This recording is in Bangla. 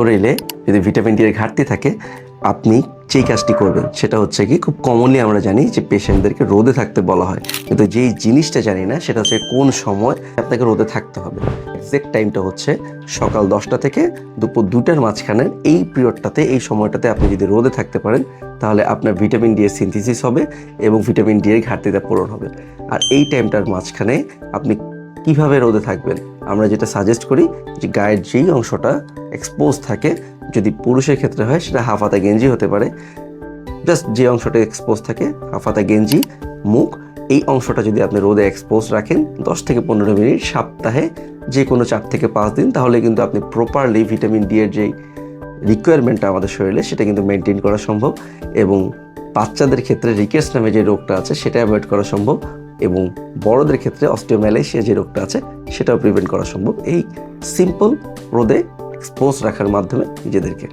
শরীরে যদি ভিটামিন ডি এর ঘাটতি থাকে, আপনি যেই কাজটি করবেন সেটা হচ্ছে কি খুব কমনলি আমরা জানি যে পেশেন্টদেরকে রোদে থাকতে বলা হয়। কিন্তু যেই জিনিসটা জানি না, সেটা হচ্ছে কোন সময় আপনাকে রোদে থাকতে হবে। এক্সাক্ট টাইমটা হচ্ছে সকাল দশটা থেকে দুপুর দুটার মাঝখানে এই পিরিয়ডটাতে এই সময়টাতে আপনি যদি রোদে থাকতে পারেন, তাহলে আপনার ভিটামিন ডি এর সিনথেসিস হবে এবং ভিটামিন ডি এর ঘাটতিটা পূরণ হবে। আর এই টাইমটার মাঝখানে আপনি কীভাবে রোদে থাকবেন? আমরা যেটা সাজেস্ট করি যে গায়ের যেই অংশটা এক্সপোজ থাকে, যদি পুরুষের ক্ষেত্রে হয়, সেটা হাফাতা গেঞ্জি হতে পারে। জাস্ট যে অংশটা এক্সপোজ থাকে হাফাতা গেঞ্জি, মুখ, এই অংশটা যদি আপনি রোদে এক্সপোজ রাখেন, দশ থেকে পনেরো মিনিট, সপ্তাহে যে কোনো চার থেকে পাঁচ দিন, তাহলে কিন্তু আপনি প্রপারলি ভিটামিন ডি এর যেই রিকোয়ারমেন্টটা আমাদের শরীরে, সেটা কিন্তু মেনটেন করা সম্ভব এবং বাচ্চাদের ক্ষেত্রে রিকেটস নামে যে রোগটা আছে, সেটা অ্যাভয়েড করা সম্ভব। এবং বড়দের ক্ষেত্রে অস্টিওম্যালেশিয়া যে রোগটা আছে, সেটাও প্রিভেন্ট করা সম্ভব। এই সিম্পল রোদে এক্সপোজ রাখার মাধ্যমে নিজেদেরকে।